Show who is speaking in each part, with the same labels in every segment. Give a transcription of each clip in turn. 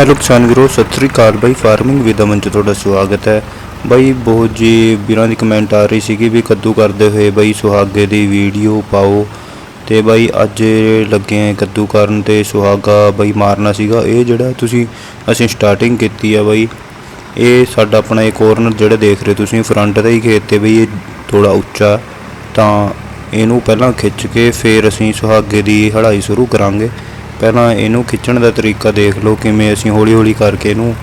Speaker 1: Hello ਕਿਸਾਨ ਵੀਰੋ, ਸਤਿ ਸ੍ਰੀ ਅਕਾਲ ਬਾਈ। Farming with ਅਮਨ ਚ ਤੁਹਾਡਾ ਸਵਾਗਤ ਹੈ। ਬਾਈ, ਬਹੁਤ ਜੀ ਵੀਰਾਂ ਦੀ ਕਮੈਂਟ ਆ ਰਹੀ ਸੀਗੀ ਵੀ ਕੱਦੂ ਕਰਦੇ ਹੋਏ ਬਾਈ ਸੁਹਾਗੇ ਦੀ ਵੀਡੀਓ ਪਾਓ। ਤੇ ਬਾਈ ਅੱਜ ਲੱਗੇ ਆ ਕੱਦੂ ਕਰਨ ਤੇ ਸੁਹਾਗਾ ਬਾਈ ਮਾਰਨਾ ਸੀਗਾ। ਇਹ ਜਿਹੜਾ ਤੁਸੀਂ ਅਸੀਂ ਸਟਾਰਟਿੰਗ ਕੀਤੀ ਆ ਬਾਈ, ਇਹ ਸਾਡਾ ਆਪਣਾ ਇਹ ਕੋਰਨਰ ਜਿਹੜਾ ਦੇਖ ਰਹੇ ਤੁਸੀਂ ਫਰੰਟ ਦਾ ਹੀ ਖੇਤ ਤੇ ਬਈ ਇਹ ਥੋੜਾ ਉੱਚਾ, ਤਾਂ ਇਹਨੂੰ ਪਹਿਲਾਂ ਖਿੱਚ ਕੇ ਫਿਰ ਅਸੀਂ ਸੁਹਾਗੇ ਦੀ ਹੜਾਈ ਸ਼ੁਰੂ ਕਰਾਂਗੇ। ਪਹਿਲਾਂ ਇਹਨੂੰ ਖਿੱਚਣ ਦਾ ਤਰੀਕਾ ਦੇਖ ਲਓ, ਕਿਵੇਂ ਅਸੀਂ ਹੌਲੀ ਹੌਲੀ ਕਰਕੇ ਇਹਨੂੰ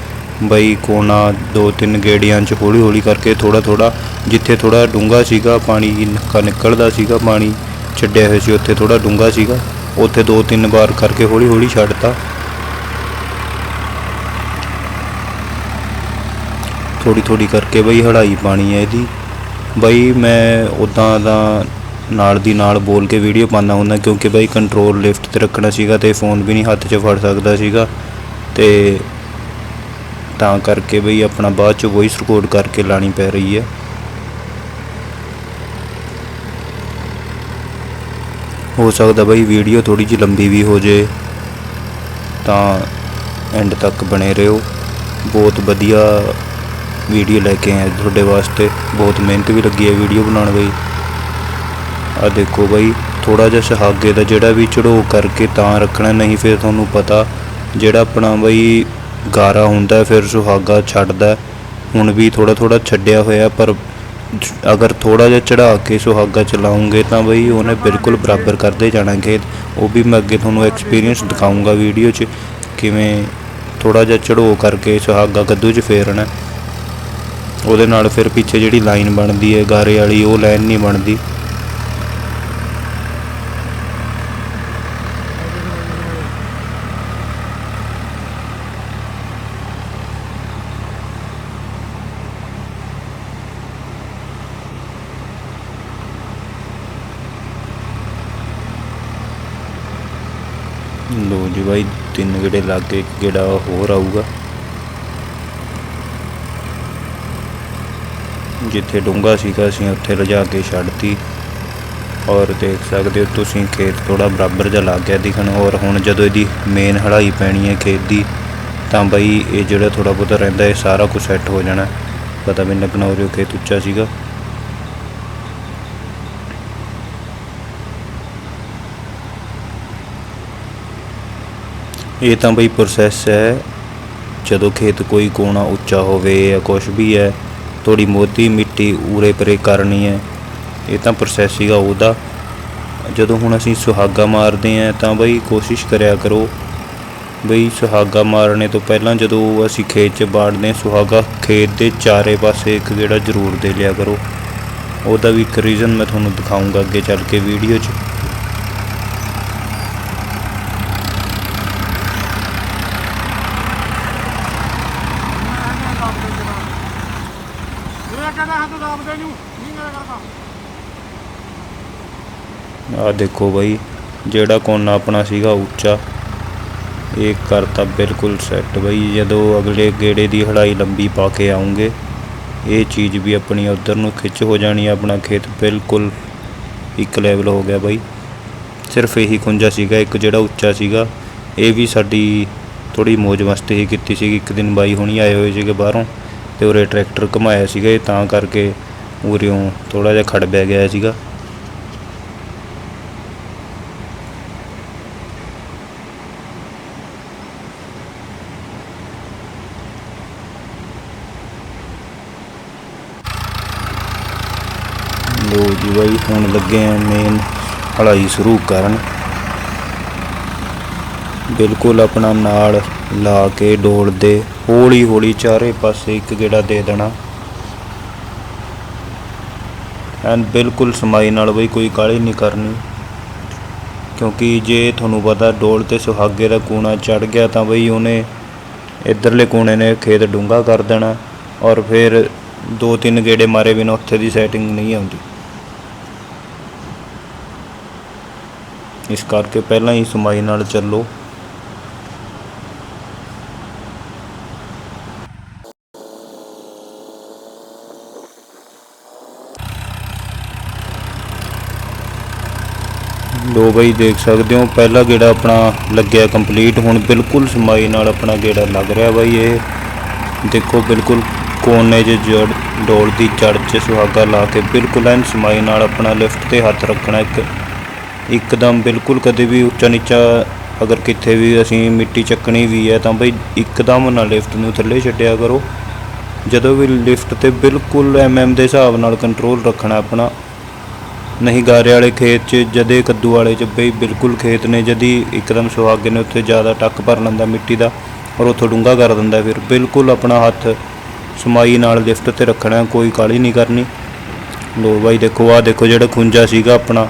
Speaker 1: ਬਈ ਕੋਨਾ ਦੋ ਤਿੰਨ ਗੇੜੀਆਂ 'ਚ ਹੌਲੀ ਹੌਲੀ ਕਰਕੇ ਥੋੜਾ ਥੋੜਾ ਜਿੱਥੇ ਥੋੜਾ ਡੂੰਘਾ ਸੀਗਾ, ਪਾਣੀ ਨਿੱਕਾ ਨਿਕਲਦਾ ਸੀਗਾ, ਪਾਣੀ ਛੱਡਿਆ ਹੋਇਆ ਸੀ, ਉੱਥੇ ਥੋੜਾ ਡੂੰਘਾ ਸੀਗਾ, ਉੱਥੇ ਦੋ ਤਿੰਨ ਵਾਰ ਕਰਕੇ ਹੌਲੀ ਹੌਲੀ ਛੱਡਤਾ। ਥੋੜੀ ਥੋੜੀ ਕਰਕੇ ਬਈ ਹੜਾਈ ਪਾਣੀ ਹੈ ਇਹਦੀ। ਬਈ ਮੈਂ ਉਦਾਂ ਦਾ ਨਾਲ ਦੀ ਨਾਲ ਬੋਲ ਕੇ ਵੀਡੀਓ ਪਾਉਂਦਾ ਹੁੰਦਾ, ਕਿਉਂਕਿ ਬਈ ਕੰਟਰੋਲ ਲਿਫਟ ਤੇ ਰੱਖਣਾ ਸੀਗਾ ਤੇ ਫੋਨ ਵੀ ਨਹੀਂ ਹੱਥ 'ਚ ਫੜ ਸਕਦਾ ਸੀਗਾ ਤੇ ਤਾਂ ਕਰਕੇ ਬਈ ਆਪਣਾ ਬਾਅਦ 'ਚ ਵੌਇਸ ਰਿਕਾਰਡ ਕਰਕੇ ਲਾਣੀ ਪੈ ਰਹੀ ਹੈ। ਹੋ ਸਕਦਾ ਬਈ ਵੀਡੀਓ ਥੋੜੀ ਜਿਹੀ ਲੰਬੀ ਵੀ ਹੋ ਜੇ, ਤਾਂ ਐਂਡ ਤੱਕ ਬਣੇ ਰਹੋ। ਬਹੁਤ ਵਧੀਆ ਵੀਡੀਓ ਲੈ ਕੇ ਆਏ ਤੁਹਾਡੇ ਵਾਸਤੇ, ਬਹੁਤ ਮਿਹਨਤ ਵੀ ਲੱਗੀ ਹੈ ਵੀਡੀਓ ਬਣਾਉਣ ਲਈ ਆ ਦੇਖੋ ਬਾਈ ਥੋੜਾ ਜਿਹਾ ਸੁਹਾਗੇ ਦਾ ਜਿਹੜਾ ਵੀ ਚੜੋ ਕਰਕੇ ਤਾਂ ਰੱਖਣਾ, ਨਹੀਂ ਫਿਰ ਤੁਹਾਨੂੰ ਪਤਾ ਜਿਹੜਾ ਆਪਣਾ ਬਈ ਗਾਰਾ ਹੁੰਦਾ ਫਿਰ ਸੁਹਾਗਾ ਛੱਡਦਾ ਹੁਣ ਵੀ ਥੋੜਾ ਥੋੜਾ ਛੱਡਿਆ ਹੋਇਆ ਪਰ ਅਗਰ ਥੋੜਾ ਜਿਹਾ ਚੜਾ ਕੇ ਸੁਹਾਗਾ ਚਲਾਉਂਗੇ ਤਾਂ ਬਈ ਉਹਨੇ ਬਿਲਕੁਲ ਬਰਾਬਰ ਕਰਦੇ ਜਾਣਾ ਖੇਤ। ਉਹ ਵੀ ਮੈਂ ਅੱਗੇ ਤੁਹਾਨੂੰ ਐਕਸਪੀਰੀਅੰਸ ਦਿਖਾਉਂਗਾ ਵੀਡੀਓ 'ਚ ਕਿਵੇਂ ਥੋੜਾ ਜਿਹਾ ਚੜੋ ਕਰਕੇ ਸੁਹਾਗਾ ਕੱਦੂ 'ਚ ਫੇਰਨਾ ਉਹਦੇ ਨਾਲ ਫਿਰ ਪਿੱਛੇ ਜਿਹੜੀ ਲਾਈਨ ਬਣਦੀ ਹੈ, ਗਾਰੇ ਵਾਲੀ, ਉਹ ਲਾਈਨ ਨਹੀਂ ਬਣਦੀ। ਲੋ ਜੀ ਬਾਈ, ਤਿੰਨ ਗੇੜੇ ਲੱਗ ਗਏ, ਇੱਕ ਗੇੜਾ ਹੋਰ ਆਊਗਾ। ਜਿੱਥੇ ਡੂੰਘਾ ਸੀਗਾ, ਅਸੀਂ ਉੱਥੇ ਲਿਜਾ ਕੇ ਛੱਡਤੀ। ਔਰ ਦੇਖ ਸਕਦੇ ਹੋ ਤੁਸੀਂ, ਖੇਤ ਥੋੜਾ ਬਰਾਬਰ ਜਿਹਾ ਲੱਗ ਗਿਆ ਦਿਖਣ। ਔਰ ਹੁਣ ਜਦੋਂ ਇਹਦੀ ਮੇਨ ਹੜਾਈ ਪੈਣੀ ਹੈ ਖੇਤ ਦੀ, ਤਾਂ ਬਈ ਇਹ ਜਿਹੜਾ ਥੋੜਾ ਬਹੁਤਾ ਰਹਿੰਦਾ, ਇਹ ਸਾਰਾ ਕੁਝ ਸੈੱਟ ਹੋ ਜਾਣਾ। ਪਤਾ ਵੀ ਨੀ ਲੱਗਣਾ ਉਹ ਖੇਤ ਉੱਚਾ ਸੀਗਾ। ਇਹ ਤਾਂ ਬਈ ਪ੍ਰੋਸੈਸ ਹੈ। ਜਦੋਂ ਖੇਤ ਕੋਈ ਕੋਣਾ ਉੱਚਾ ਹੋਵੇ ਜਾਂ ਕੁਝ ਵੀ ਹੈ ਥੋੜੀ ਮੋਤੀ ਮਿੱਟੀ ਉਰੇ ਪਰੇ ਕਰਨੀ ਹੈ, ਇਹ ਤਾਂ ਪ੍ਰੋਸੈਸ ਸੀਗਾ ਉਹਦਾ। ਜਦੋਂ ਹੁਣ ਅਸੀਂ ਸੁਹਾਗਾ ਮਾਰਦੇ ਆ ਤਾਂ ਬਈ ਕੋਸ਼ਿਸ਼ ਕਰਿਆ ਕਰੋ ਬਈ ਸੁਹਾਗਾ ਮਾਰਨੇ ਤੋਂ ਪਹਿਲਾਂ ਜਦੋਂ ਅਸੀਂ ਖੇਤ 'ਚ ਬਾੜਦੇ ਹਾਂ, ਸੁਹਾਗਾ ਖੇਤ ਦੇ ਚਾਰੇ ਪਾਸੇ ਇੱਕ ਗੇੜਾ ਜ਼ਰੂਰ ਦੇ ਲਿਆ ਕਰੋ। ਉਹਦਾ ਵੀ ਇੱਕ ਰੀਜ਼ਨ ਮੈਂ ਤੁਹਾਨੂੰ ਦਿਖਾਉਂਗਾ ਅੱਗੇ ਚੱਲ ਕੇ ਵੀਡੀਓ 'ਚ
Speaker 2: ਮੇਰਾ ਕਹਿੰਦਾ ਹੱਥ ਦਾਬਦੇ ਨੂੰ ਨਹੀਂ ਮੇਰਾ ਕਰਦਾ
Speaker 1: ਆ ਦੇਖੋ ਬਾਈ, ਜਿਹੜਾ ਕੋਨਾ ਆਪਣਾ ਸੀਗਾ ਉੱਚਾ, ਇਹ ਕਰਤਾ ਬਿਲਕੁਲ ਸੈੱਟ ਬਾਈ। ਜਦੋਂ ਅਗਲੇ ਗੇੜੇ ਦੀ ਹੜਾਈ ਲੰਬੀ ਪਾ ਕੇ ਆਉਂਗੇ, ਇਹ ਚੀਜ਼ ਵੀ ਆਪਣੀ ਉਧਰ ਨੂੰ ਖਿੱਚ ਹੋ ਜਾਣੀ ਆਪਣਾ ਖੇਤ ਬਿਲਕੁਲ ਇੱਕ ਲੈਵਲ ਹੋ ਗਿਆ ਬਾਈ। ਸਿਰਫ ਇਹੀ ਖੁੰਝਾ ਸੀਗਾ, ਇੱਕ ਜਿਹੜਾ ਉੱਚਾ ਸੀਗਾ, ਇਹ ਵੀ ਸਾਡੀ ਥੋੜੀ ਮੌਜ ਮਸਤੀ ਹੀ ਕੀਤੀ ਸੀਗੀ। ਇੱਕ ਦਿਨ ਬਾਈ ਹੁਣੀ ਆਏ ਹੋਏ ਸੀਗੇ ਬਾਹਰੋਂ ਤੇ ਉਰੇ ਟਰੈਕਟਰ ਘੁਮਾਇਆ ਸੀਗਾ, ਇਹ ਤਾਂ ਕਰਕੇ ਉਰਿਓਂ ਥੋੜਾ ਜਿਹਾ ਖੜ ਬੈ ਗਿਆ ਸੀਗਾ ਲੋ ਜੀ ਬਾਈ ਹੁਣ ਲੱਗੇ ਆ ਮੇਨ ਹੜਾਈ ਸ਼ੁਰੂ ਕਰਨ। ਬਿਲਕੁਲ ਆਪਣਾ ਨਾਲ ਲਾ ਕੇ ਡੋਲ ਦੇ ਹੌਲੀ ਹੌਲੀ ਚਾਰੇ ਪਾਸੇ ਇੱਕ ਗੇੜਾ ਦੇ ਦੇਣਾ। ਐਂਡ ਬਿਲਕੁਲ ਸਮਾਈ ਨਾਲ ਬਈ ਕੋਈ ਕਾਹਲੀ ਨਹੀਂ ਕਰਨੀ। ਕਿਉਂਕਿ ਜੇ ਤੁਹਾਨੂੰ ਪਤਾ ਡੋਲ ਤੇ ਸੁਹਾਗੇ ਦਾ ਕੂਣਾ ਚੜ ਗਿਆ ਤਾਂ ਬਈ ਉਹਨੇ ਇਧਰਲੇ ਕੂਣੇ ਨੇ ਖੇਤ ਡੂੰਘਾ ਕਰ ਦੇਣਾ ਔਰ ਫਿਰ ਦੋ ਤਿੰਨ ਗੇੜੇ ਮਾਰੇ ਬਿਨਾਂ ਉੱਥੇ ਦੀ ਸੈਟਿੰਗ ਨਹੀਂ ਆਉਂਦੀ। ਇਸ ਕਰਕੇ ਪਹਿਲਾਂ ਹੀ ਸਮਾਈ ਨਾਲ ਚੱਲੋ। ਲੋ ਬਈ, ਦੇਖ ਸਕਦੇ ਹੋ, ਪਹਿਲਾ ਗੇੜਾ ਆਪਣਾ ਲੱਗਿਆ ਕੰਪਲੀਟ ਹੁਣ ਬਿਲਕੁਲ ਸਮਾਈ ਨਾਲ ਆਪਣਾ ਗੇੜਾ ਲੱਗ ਰਿਹਾ ਬਾਈ ਇਹ। ਦੇਖੋ, ਬਿਲਕੁਲ ਕੋਨੇ 'ਚ ਜੜ, ਡੋਲ ਦੀ ਜੜ 'ਚ ਸੁਹਾਗਾ ਲਾ ਕੇ ਬਿਲਕੁਲ ਐਨ ਸਮਾਈ ਨਾਲ ਆਪਣਾ ਲਿਫਟ ਤੇ ਹੱਥ ਰੱਖਣਾ ਇੱਕ ਇੱਕਦਮ ਬਿਲਕੁਲ ਕਦੇ ਵੀ ਉੱਚਾ ਨੀਚਾ ਅਗਰ ਕਿੱਥੇ ਵੀ ਅਸੀਂ ਮਿੱਟੀ ਚੱਕਣੀ ਵੀ ਹੈ ਤਾਂ ਬਈ ਇੱਕਦਮ ਨਾ ਲਿਫਟ ਨੂੰ ਥੱਲੇ ਛੱਡਿਆ ਕਰੋ। ਜਦੋਂ ਵੀ ਲਿਫਟ ਤੇ ਬਿਲਕੁਲ ਐਮਐਮ ਦੇ ਹਿਸਾਬ ਨਾਲ ਕੰਟਰੋਲ ਰੱਖਣਾ ਆਪਣਾ। ਨਹੀਂ ਗਾਰੇ ਵਾਲੇ ਖੇਤ 'ਚ, ਜਦੇ ਕੱਦੂ ਵਾਲੇ 'ਚ, ਬਈ ਬਿਲਕੁਲ ਖੇਤ ਨੇ, ਜਦੀ ਇੱਕਦਮ ਸੁਹਾਗੇ ਨੇ, ਉੱਥੇ ਜ਼ਿਆਦਾ ਟੱਕ ਭਰ ਲੈਂਦਾ ਮਿੱਟੀ ਦਾ ਔਰ ਉੱਥੋਂ ਡੂੰਘਾ ਕਰ ਦਿੰਦਾ ਫਿਰ। ਬਿਲਕੁਲ ਆਪਣਾ ਹੱਥ ਸਮਾਈ ਨਾਲ ਲਿਫਟ ਤੇ ਰੱਖਣਾ, ਕੋਈ ਕਾਲੀ ਨਹੀਂ ਕਰਨੀ। ਲੋ ਬਾਈ ਦੇਖੋ, ਆਹ ਦੇਖੋ ਜਿਹੜਾ ਖੁੰਜਾ ਸੀਗਾ ਆਪਣਾ।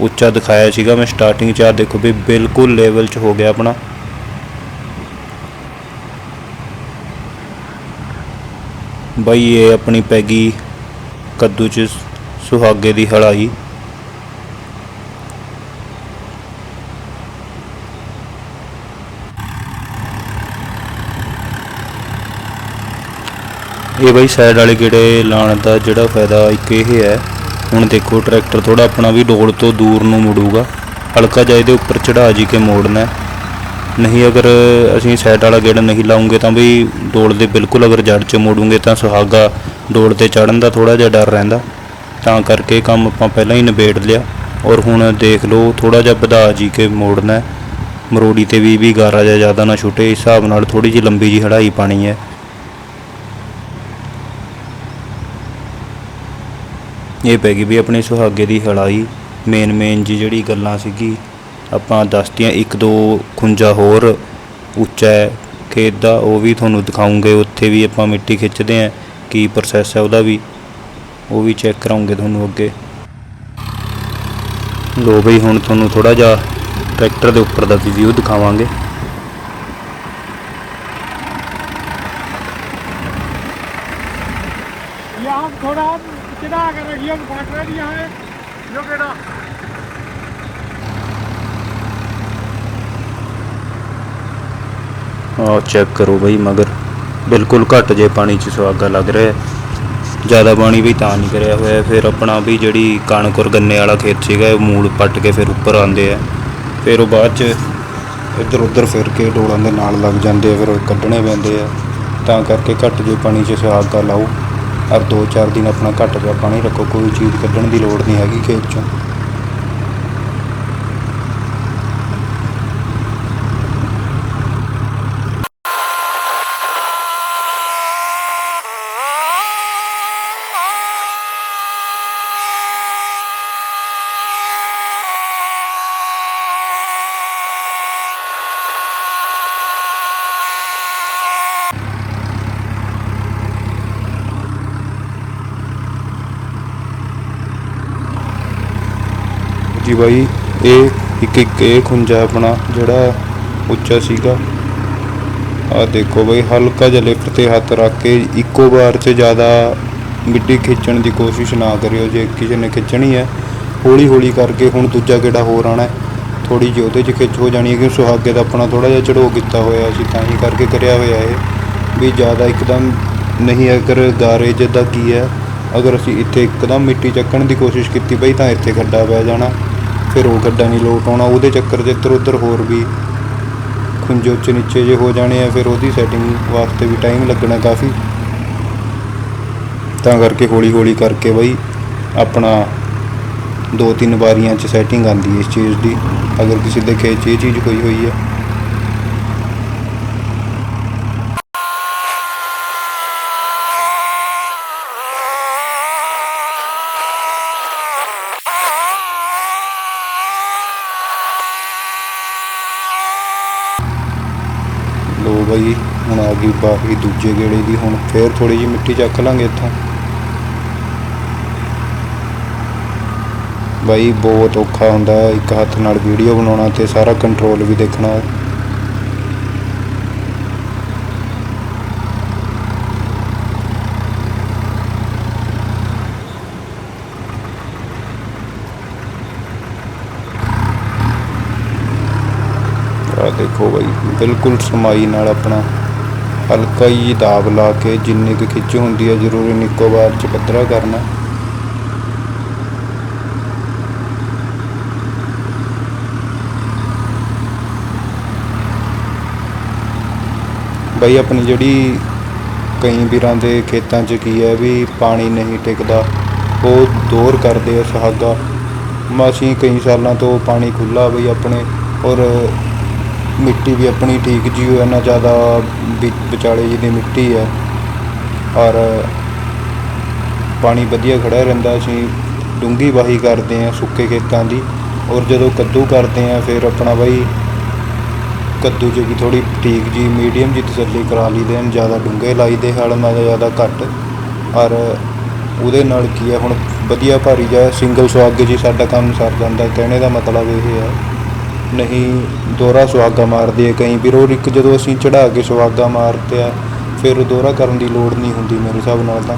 Speaker 1: ਉੱਚਾ ਦਿਖਾਇਆ ਸੀਗਾ ਮੈਂ ਸਟਾਰਟਿੰਗ 'ਚ। ਆਹ ਦੇਖੋ ਵੀ ਬਿਲਕੁਲ ਲੈਵਲ 'ਚ ਹੋ ਗਿਆ ਆਪਣਾ। ਬਾਈ, ਇਹ ਆਪਣੀ ਪੈਗੀ ਕੱਦੂ 'ਚ ਸੁਹਾਗੇ ਦੀ ਹੜਾਈ ਇਹ ਬਾਈ ਸਾਈਡ ਵਾਲੇ ਗੇੜੇ ਲਾਉਣ ਦਾ ਜਿਹੜਾ ਫਾਇਦਾ ਇੱਕ ਇਹ ਹੈ ਹੁਣ ਦੇਖੋ, ਟਰੈਕਟਰ ਥੋੜਾ ਆਪਣਾ ਵੀ ਡੋਲ ਤੋਂ ਦੂਰ ਨੂੰ ਮੁੜੂਗਾ। ਹਲਕਾ ਜਿਹਾ ਇਹਦੇ ਉੱਪਰ ਚੜਾ ਜੀ ਕੇ ਮੋੜਨਾ ਨਹੀਂ ਅਗਰ ਅਸੀਂ ਸਾਈਡ ਵਾਲਾ ਗੇੜ ਨਹੀਂ ਲਾਉਂਗੇ ਤਾਂ ਵੀ ਡੋਲ ਦੇ ਬਿਲਕੁਲ ਅਗਰ ਜੜ 'ਚ ਮੋੜੂਗੇ ਤਾਂ ਸੁਹਾਗਾ ਡੋਲ ਤੇ ਚੜਨ ਦਾ ਥੋੜਾ ਜਿਹਾ ਡਰ ਰਹਿੰਦਾ। ਤਾਂ ਕਰਕੇ ਕੰਮ ਆਪਾਂ ਪਹਿਲਾਂ ਹੀ ਨਿਬੇੜ ਲਿਆ। ਔਰ ਹੁਣ ਦੇਖ ਲਓ ਥੋੜਾ ਜਿਹਾ ਵਧਾ ਜੀ ਕੇ ਮੋੜਨਾ ਮਰੋੜੀ ਤੇ ਵੀ ਵੀ ਗਾਰਾ ਜਿਹਾ ਜ਼ਿਆਦਾ ਨਾ ਛੁੱਟੇ। ਇਸ ਹਿਸਾਬ ਨਾਲ ਥੋੜੀ ਜਿਹੀ ਲੰਬੀ ਜੀ ਹੜਾਈ ਪਾਣੀ ਹੈ। ਇਹ ਪੈ ਗਈ ਵੀ ਆਪਣੇ ਸੁਹਾਗੇ ਦੀ ਹਲਾਈ ਮੇਨ ਮੇਨ ਜੀ ਜਿਹੜੀ ਗੱਲਾਂ ਸੀਗੀ। ਆਪਾਂ ਦੱਸਤੀਆਂ, ਇੱਕ ਦੋ ਖੁੰਜਾ ਹੋਰ, ਉੱਚਾ ਹੈ, ਖੇਤ ਦਾ, ਉਹ ਵੀ ਤੁਹਾਨੂੰ ਦਿਖਾਉਂਗੇ, ਉੱਥੇ ਵੀ ਆਪਾਂ ਮਿੱਟੀ ਖਿੱਚਦੇ ਆਂ ਕੀ ਪ੍ਰੋਸੈਸ ਹੈ ਉਹਦਾ ਵੀ। ਉਹ ਵੀ ਚੈੱਕ ਕਰਾਉਂਗੇ ਤੁਹਾਨੂੰ ਅੱਗੇ। ਲੋ ਬਈ, ਹੁਣ ਤੁਹਾਨੂੰ ਥੋੜਾ ਜਿਹਾ ਟਰੈਕਟਰ ਦੇ ਉੱਪਰ ਦਾ ਵੀ ਵਿਊ ਦਿਖਾਵਾਂਗੇ।
Speaker 2: चढ़ा कर रखिए फाट रही यहाँ है जो केड़ा
Speaker 1: ਆਹ ਚੈੱਕ ਕਰੋ ਬਈ ਮਗਰ ਬਿਲਕੁਲ ਘੱਟ ਜੇ ਪਾਣੀ 'ਚ ਸੁਹਾਗਾ ਲੱਗ ਰਿਹਾ ਹੈ ਜ਼ਿਆਦਾ ਪਾਣੀ ਵੀ ਤਾਂ ਨਹੀਂ ਕਰਿਆ ਹੋਇਆ ਫਿਰ ਆਪਣਾ ਵੀ ਜਿਹੜੀ ਕਣਕ ਔਰ ਗੰਨੇ ਵਾਲਾ ਖੇਤ ਸੀਗਾ ਇਹ ਮੂਲ ਪੱਟ ਕੇ ਫਿਰ ਉੱਪਰ ਆਉਂਦੇ ਆ ਫਿਰ ਉਹ ਬਾਅਦ 'ਚ ਇੱਧਰ ਉੱਧਰ ਫਿਰ ਕੇ ਡੋਲਾਂ ਦੇ ਨਾਲ ਲੱਗ ਜਾਂਦੇ ਆ ਫਿਰ ਉਹ ਕੱਢਣੇ ਪੈਂਦੇ ਆ ਤਾਂ ਕਰਕੇ ਘੱਟ ਜੇ ਪਾਣੀ 'ਚ ਸੁਹਾਗਾ ਲਾਓ ਔਰ 2-4 ਦਿਨ ਆਪਣਾ ਘੱਟ ਜਿਹਾ ਪਾਣੀ ਰੱਖੋ, ਕੋਈ ਚੀਜ਼ ਕੱਢਣ ਦੀ ਲੋੜ ਨਹੀਂ ਹੈਗੀ ਖੇਤ 'ਚੋਂ। ਜੀ ਬਾਈ ਇਹ ਇੱਕ ਇੱਕ ਇਹ ਖੁੰਜਾ ਆਪਣਾ ਜਿਹੜਾ ਉੱਚਾ ਸੀਗਾ। ਆ ਦੇਖੋ ਬਈ, ਹਲਕਾ ਜਿਹਾ ਲਿਫਟ ਤੇ ਹੱਥ ਰੱਖ ਕੇ ਇੱਕੋ ਵਾਰ 'ਚ ਜ਼ਿਆਦਾ ਮਿੱਟੀ ਖਿੱਚਣ ਦੀ ਕੋਸ਼ਿਸ਼ ਨਾ ਕਰਿਓ, ਜੇ ਕਿਸੇ ਨੇ ਖਿੱਚਣੀ ਹੈ ਹੌਲੀ ਹੌਲੀ ਕਰਕੇ ਹੁਣ ਦੂਜਾ ਕਿਹੜਾ ਹੋਰ ਆਣਾ ਥੋੜੀ ਜਿਹੀ ਉਹਦੇ 'ਚ ਖਿੱਚ ਹੋ ਜਾਣੀ ਹੈ ਕਿ ਸੁਹਾਗੇ ਦਾ ਆਪਣਾ ਥੋੜਾ ਜਿਹਾ ਚੜੋ ਕੀਤਾ ਹੋਇਆ ਸੀ ਤਾਂ ਹੀ ਕਰਕੇ ਕਰਿਆ ਹੋਇਆ ਇਹ ਵੀ ਜ਼ਿਆਦਾ ਇੱਕਦਮ ਨਹੀਂ, ਅਗਰ ਗਾਰੇ ਜਿੱਦਾਂ ਕੀ ਹੈ, ਅਗਰ ਅਸੀਂ ਇੱਥੇ ਇੱਕਦਮ ਮਿੱਟੀ ਚੱਕਣ ਦੀ ਕੋਸ਼ਿਸ਼ ਕੀਤੀ ਬਈ ਤਾਂ ਇੱਥੇ ਖੱਡਾ ਪੈ ਜਾਣਾ। ਫਿਰ ਉਹ ਖੱਡਾ ਨਹੀਂ ਲੋਟ ਆਉਣਾ, ਉਹਦੇ ਚੱਕਰ 'ਚ ਇੱਧਰ ਉੱਧਰ ਹੋਰ ਵੀ ਖੁੰਝੇ ਉੱਚੇ ਨੀਚੇ ਜੇ ਹੋ ਜਾਣੇ ਆ, ਫਿਰ ਉਹਦੀ ਸੈਟਿੰਗ ਵਾਸਤੇ ਵੀ ਟਾਈਮ ਲੱਗਣਾ ਕਾਫੀ। ਤਾਂ ਕਰਕੇ ਹੌਲੀ ਹੌਲੀ ਕਰਕੇ ਬਈ ਆਪਣਾ ਦੋ ਤਿੰਨ ਵਾਰੀਆਂ 'ਚ ਸੈਟਿੰਗ ਆਂਦੀ ਹੈ ਇਸ ਚੀਜ਼ ਦੀ। ਅਗਰ ਕਿਸੇ ਦੇ ਖੇਤ 'ਚ ਇਹ ਚੀਜ਼ ਹੋਈ ਹੋਈ ਹੈ ਲੋ ਬਈ ਹੁਣ ਆ ਗਈ ਬਾਰੀ ਦੂਜੇ ਗੇੜੇ ਦੀ, ਹੁਣ ਫੇਰ ਥੋੜੀ ਜਿਹੀ ਮਿੱਟੀ ਚੱਕ ਲਾਂਗੇ ਇੱਥੋਂ। ਬਾਈ, ਬਹੁਤ ਔਖਾ ਹੁੰਦਾ ਇੱਕ ਹੱਥ ਨਾਲ ਵੀਡੀਓ ਬਣਾਉਣਾ ਤੇ ਸਾਰਾ ਕੰਟਰੋਲ ਵੀ ਦੇਖਣਾ। ਆ ਦੇਖੋ ਬਾਈ, ਬਿਲਕੁਲ ਸਮਾਈ ਨਾਲ ਆਪਣਾ ਹਲਕਾ ਹੀ ਦਾਬ ਲਾ ਕੇ ਜਿੰਨੀ ਕਿ ਖਿੱਚ ਹੁੰਦੀ ਹੈ ਜ਼ਰੂਰੀ ਨਿੱਕੋ ਵਾਰ ਚ ਪੱਧਰਾ ਕਰਨਾ। ਬਈ ਆਪਣੀ ਜਿਹੜੀ ਕਈ ਵੀਰਾਂ ਦੇ ਖੇਤਾਂ 'ਚ ਕੀ ਹੈ ਵੀ ਪਾਣੀ ਨਹੀਂ ਟਿਕਦਾ, ਉਹ ਦੂਰ ਕਰਦੇ ਆ ਸਹਾਗਾ। ਮਾਸੀ ਕਈ ਸਾਲਾਂ ਤੋਂ ਪਾਣੀ ਖੁੱਲਾ ਬਈ ਆਪਣੇ ਔਰ ਮਿੱਟੀ ਵੀ ਆਪਣੀ ਠੀਕ ਜੀ ਹੋ ਨਾ ਜ਼ਿਆਦਾ ਵੀ ਵਿਚਾਲੇ ਜਿਹੀ ਦੀ ਮਿੱਟੀ ਹੈ। ਔਰ ਪਾਣੀ ਵਧੀਆ ਖੜਾ ਰਹਿੰਦਾ, ਅਸੀਂ ਡੂੰਘੀ ਵਾਹੀ ਕਰਦੇ ਆ ਸੁੱਕੇ ਖੇਤਾਂ ਦੀ। ਔਰ ਜਦੋਂ ਕੱਦੂ ਕਰਦੇ ਆ ਫਿਰ ਆਪਣਾ ਬਾਈ ਕੱਦੂ 'ਚ ਵੀ ਥੋੜੀ ਠੀਕ ਜੀ ਮੀਡੀਅਮ ਜੀ ਤਸੱਲੀ ਕਰਾ ਲਈਦੇ ਹਨ, ਜ਼ਿਆਦਾ ਡੂੰਘੇ ਲਾਈਦੇ ਹਲ, ਨਾ ਜ਼ਿਆਦਾ ਘੱਟ। ਔਰ ਉਹਦੇ ਨਾਲ ਕੀ ਹੈ, ਹੁਣ ਵਧੀਆ ਭਾਰੀ ਜਾ ਸਿੰਗਲ ਸੁਹਾਗੇ ਜੀ ਸਾਡਾ ਕੰਮ ਸਰ ਜਾਂਦਾ। ਕਹਿਣੇ ਦਾ ਮਤਲਬ ਇਹ ਹੈ ਨਹੀਂ, ਦੋਹਰਾ ਸੁਹਾਗਾ ਮਾਰਦੇ ਆ ਕਈ ਫਿਰ ਉਹ ਇੱਕ ਜਦੋਂ ਅਸੀਂ ਚੜਾ ਕੇ ਸੁਹਾਗਾ ਮਾਰਦੇ ਆ ਫਿਰ ਦੋਹਰਾ ਕਰਨ ਦੀ ਲੋੜ ਨਹੀਂ ਹੁੰਦੀ ਮੇਰੇ ਹਿਸਾਬ ਨਾਲ ਤਾਂ।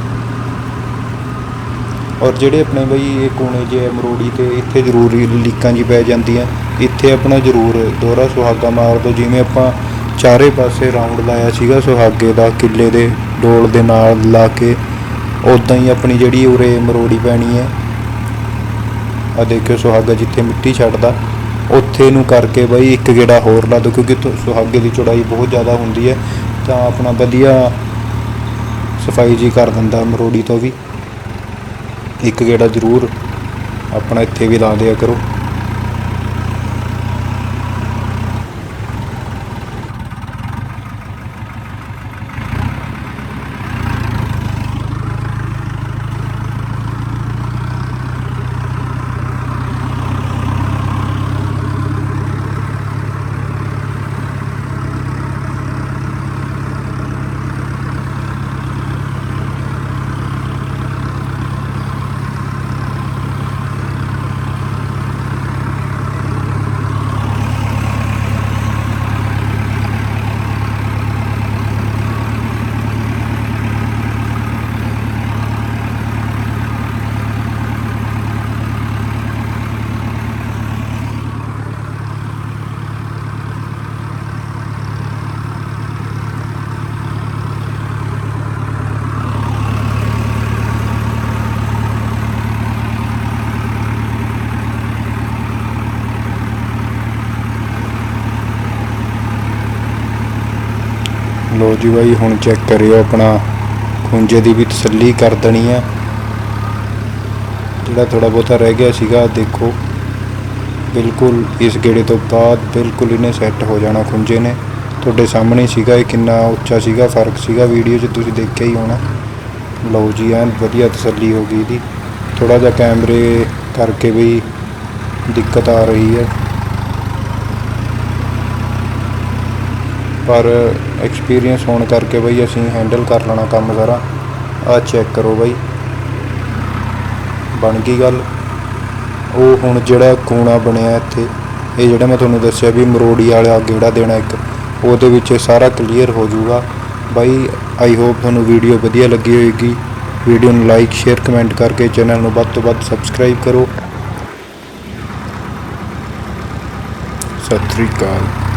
Speaker 1: ਔਰ ਜਿਹੜੇ ਆਪਣੇ ਬਈ ਇਹ ਕੋਨੇ ਜੇ ਮਰੋੜੀ ਤੇ, ਇੱਥੇ ਜ਼ਰੂਰੀ ਲੀਕਾਂ ਜੀ ਪੈ ਜਾਂਦੀਆਂ। ਇੱਥੇ ਆਪਣਾ ਜ਼ਰੂਰ ਦੋਹਰਾ ਸੁਹਾਗਾ ਮਾਰ ਦੋ, ਜਿਵੇਂ ਆਪਾਂ ਚਾਰੇ ਪਾਸੇ ਰਾਉਂਡ ਲਾਇਆ ਸੀਗਾ ਸੁਹਾਗੇ ਦਾ, ਕਿੱਲੇ ਦੇ ਡੋਲ ਦੇ ਨਾਲ ਲਾ ਕੇ ਉਦਾਂ ਹੀ ਆਪਣੀ ਜਿਹੜੀ ਉਰੇ ਮਰੋੜੀ ਪੈਣੀ ਹੈ। ਆ ਦੇਖਿਓ ਸੁਹਾਗਾ ਜਿੱਥੇ ਮਿੱਟੀ ਛੱਡਦਾ। ਉੱਥੇ ਨੂੰ ਕਰਕੇ ਬਈ ਇੱਕ ਗੇੜਾ ਹੋਰ ਲਾ ਦਿਓ, ਕਿਉਂਕਿ ਸੁਹਾਗੇ ਦੀ ਚੌੜਾਈ ਬਹੁਤ ਜ਼ਿਆਦਾ ਹੁੰਦੀ ਹੈ, ਤਾਂ ਆਪਣਾ ਵਧੀਆ ਸਫ਼ਾਈ ਜੀ ਕਰ ਦਿੰਦਾ ਮਰੋੜੀ ਤੋਂ ਵੀ। ਇੱਕ ਗੇੜਾ ਜ਼ਰੂਰ ਆਪਣਾ ਇੱਥੇ ਵੀ ਲਾ ਦਿਆ ਕਰੋ। ਲੋ ਜੀ ਬਾਈ, ਹੁਣ ਚੈੱਕ ਕਰਿਓ ਆਪਣਾ। ਖੁੰਝੇ ਦੀ ਵੀ ਤਸੱਲੀ ਕਰ ਦੇਣੀ ਆ। ਜਿਹੜਾ ਥੋੜਾ ਬਹੁਤਾ ਰਹਿ ਗਿਆ ਸੀਗਾ, ਦੇਖੋ। ਬਿਲਕੁਲ ਇਸ ਗੇੜੇ ਤੋਂ ਬਾਅਦ ਬਿਲਕੁਲ ਇਹਨੇ ਸੈੱਟ ਹੋ ਜਾਣਾ ਖੁੰਝੇ ਨੇ। ਤੁਹਾਡੇ ਸਾਹਮਣੇ ਸੀਗਾ ਇਹ ਕਿੰਨਾ ਉੱਚਾ ਸੀਗਾ, ਫ਼ਰਕ ਸੀਗਾ ਵੀਡੀਓ 'ਚ, ਤੁਸੀਂ ਦੇਖਿਆ ਹੀ ਹੋਣਾ। ਲਓ ਜੀ, ਐਨ ਵਧੀਆ ਤਸੱਲੀ ਹੋ ਗਈ ਇਹਦੀ। ਥੋੜਾ ਜਿਹਾ ਕੈਮਰੇ ਕਰਕੇ ਵੀ ਦਿੱਕਤ ਆ ਰਹੀ ਹੈ। ਪਰ ਐਕਸਪੀਰੀਅੰਸ ਹੋਣ ਕਰਕੇ ਬਈ ਅਸੀਂ ਹੈਂਡਲ ਕਰ ਲੈਣਾ ਕੰਮ ਸਾਰਾ। ਆ ਚੈੱਕ ਕਰੋ ਬਈ। ਬਣ ਗਈ ਗੱਲ। ਉਹ ਹੁਣ ਜਿਹੜਾ ਕੋਣਾ ਬਣਿਆ ਇੱਥੇ, ਇਹ ਜਿਹੜਾ ਮੈਂ ਤੁਹਾਨੂੰ ਦੱਸਿਆ ਵੀ ਮਰੋੜੀ ਵਾਲਾ ਗੇੜਾ ਦੇਣਾ ਇੱਕ, ਉਹਦੇ ਵਿੱਚ ਇਹ ਸਾਰਾ ਕਲੀਅਰ ਹੋ ਜਾਊਗਾ। ਬਾਈ ਆਈ ਹੋਪ ਤੁਹਾਨੂੰ ਵੀਡੀਓ ਵਧੀਆ ਲੱਗੀ ਹੋਏਗੀ। ਵੀਡੀਓ ਨੂੰ ਲਾਈਕ ਸ਼ੇਅਰ ਕਮੈਂਟ ਕਰਕੇ ਚੈਨਲ ਨੂੰ ਵੱਧ ਤੋਂ ਵੱਧ ਸਬਸਕ੍ਰਾਈਬ ਕਰੋ। ਸਤਿ ਸ੍ਰੀ ਅਕਾਲ।